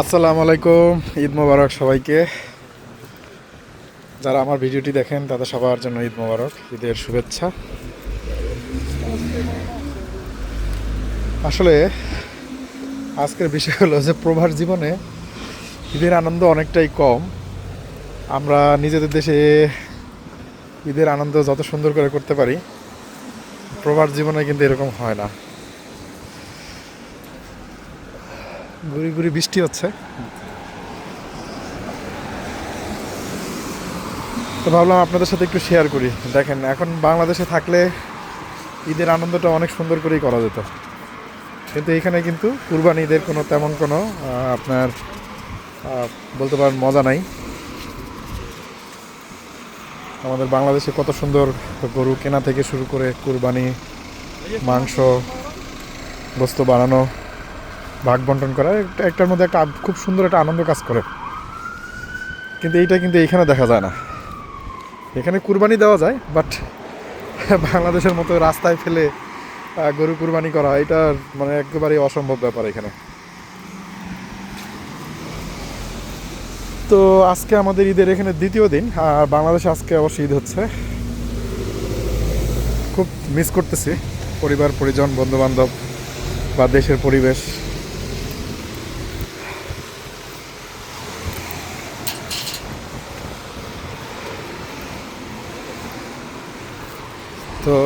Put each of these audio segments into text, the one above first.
আসসালামু আলাইকুম, ঈদ মোবারক সবাইকে। যারা আমার ভিডিওটি দেখেন, তাদের সবার জন্য ঈদ মোবারক, ঈদের শুভেচ্ছা। আসলে আজকের বিষয় হলো যে, প্রভার জীবনে ঈদের আনন্দ অনেকটাই কম। আমরা নিজেদের দেশে ঈদের আনন্দ যত সুন্দর করে করতে পারি, প্রভার জীবনে কিন্তু এরকম হয় না। গুড়ি গুড়ি বৃষ্টি হচ্ছে। তো ভাবলাম আপনাদের সাথে একটু শেয়ার করি। দেখেন, এখন বাংলাদেশে থাকলে ঈদের আনন্দটা অনেক সুন্দর করেই করা যেত। কিন্তু এখানে কিন্তু কুরবানি ঈদের কোনো তেমন কোনো আপনার বলতে পারেন মজা নাই। আমাদের বাংলাদেশে কত সুন্দর গরু কেনা থেকে শুরু করে কুরবানি, মাংস, বস্তু বানানো ভাগ বন্টন করা, একটা- একটার মধ্যে একটা খুব সুন্দর একটা আনন্দ কাজ করে। কিন্তু এইটা কিন্তু এইখানে দেখা যায় না। এখানে কুরবানি দেওয়া যায় বাট বাংলাদেশের মতো রাস্তায় ফেলে গরু কুরবানি করা এটা মানে একেবারেই অসম্ভব ব্যাপার এখানে। তো আজকে আমাদের ঈদের এখানে দ্বিতীয় দিন, আর বাংলাদেশে আজকে অবশ্য ঈদ হচ্ছে। খুব মিস করতেছি, পরিবার, পরিজন বন্ধু বান্ধব বা দেশের পরিবেশ। তো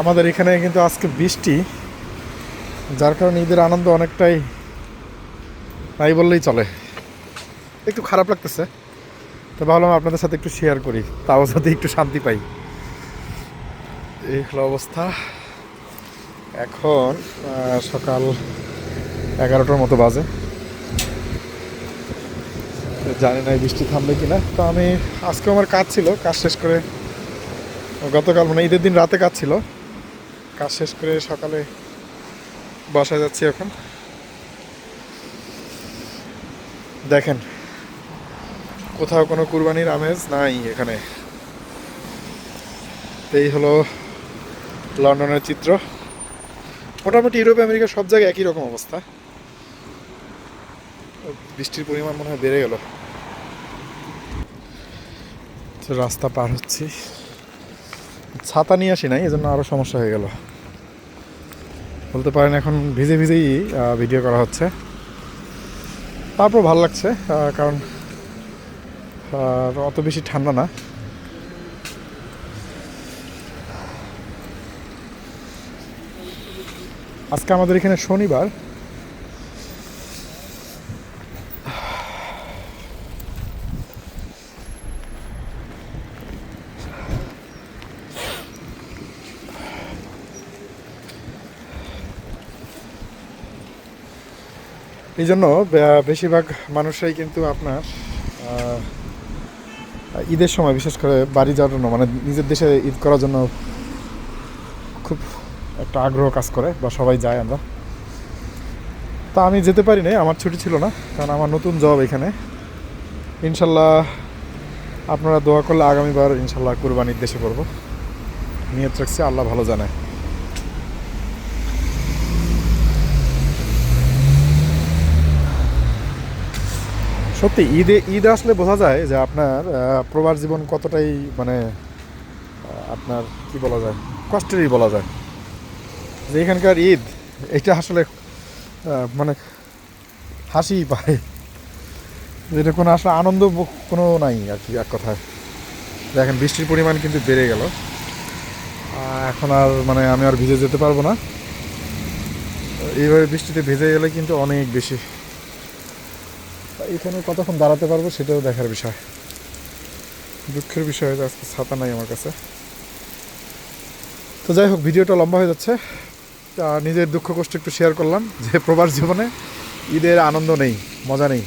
আমাদের এখানে কিন্তু আজকে বৃষ্টি, যার কারণে ঈদের আনন্দ অনেকটাই নাই বললেই চলে। একটু খারাপ লাগতেছে, তো ভাবলাম আপনাদের সাথে একটু শেয়ার করি, তাও যাতে একটু শান্তি পাই। এই হলো অবস্থা। এখন সকাল এগারোটার মতো বাজে। জানি না বৃষ্টি থামবে কিনা, তো আমি আজকে আমার কাজ ছিল, কাজ শেষ করে গতকাল মানে ঈদের দিন রাতে কাজ ছিল। কাজ শেষ করে সকালে বাসায় যাচ্ছি এখন। দেখেন, কোথাও কোনো কুরবানির আমেজ নাই এখানে। এই হলো লন্ডনের চিত্র। মোটামুটি ইউরোপ, আমেরিকা সব জায়গায় একই রকম অবস্থা। বৃষ্টির পরিমাণ মনে হয় বেড়ে গেল। রাস্তা পার হচ্ছি। ছাতা নিয়ে আসি নাই, এজন্য আরও সমস্যা হয়ে গেল। বলতে পারেন এখন ভিজে ভিজেই ভিডিও করা হচ্ছে। তারপর ভালো লাগছে কারণ অত বেশি ঠান্ডা না। আজকে আমাদের এখানে শনিবার এই জন্য বেশিরভাগ মানুষরাই কিন্তু আপনার ঈদের সময়, বিশেষ করে বাড়ি যাওয়ার জন্য মানে নিজের দেশে ঈদ করার জন্য খুব একটা আগ্রহ কাজ করে, বা সবাই যায় আমরা। তা আমি যেতে পারি নাই, আমার ছুটি ছিল না, কারণ আমার নতুন জব এখানে। ইনশাল্লাহ আপনারা দোয়া করলে আগামীবার ইনশাল্লাহ কুরবানির দেশে করব নিয়ত রাখছি, আল্লাহ ভালো জানে সত্যি, ঈদে, ঈদ আসলে বোঝা যায় যে আপনার প্রবাস জীবন কতটাই মানে আপনার কি বলা যায়, কষ্টেরই বলা যায়। যে এখানকার ঈদ, এটা আসলে মানে হাসি পায়। যেটা কোনো আসলে আনন্দ কোনো নাই আর কি, এক কথায়। দেখেন, বৃষ্টির পরিমাণ কিন্তু বেড়ে গেল। এখন আর মানে আমি আর ভিজে যেতে পারব না। এইভাবে বৃষ্টিতে ভেজে গেলে কিন্তু অনেক বেশি এখানে কতক্ষণ দাঁড়াতে পারব সেটাও দেখার বিষয়। দুঃখের বিষয় আজকে ছাতা নাই আমার কাছে। তো যাই হোক, ভিডিওটা লম্বা হয়ে যাচ্ছে। তা নিজের দুঃখ কষ্ট একটু শেয়ার করলাম যে প্রবাস জীবনে ঈদের আনন্দ নেই, মজা নেই।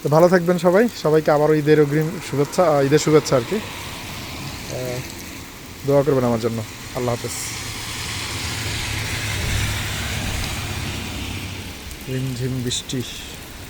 তো ভালো থাকবেন সবাই। সবাইকে আবারও ঈদের অগ্রিম শুভেচ্ছা ঈদের শুভেচ্ছা আর কি। দোয়া করবেন আমার জন্য। আল্লাহ হাফেজ। রিমঝিম বৃষ্টি।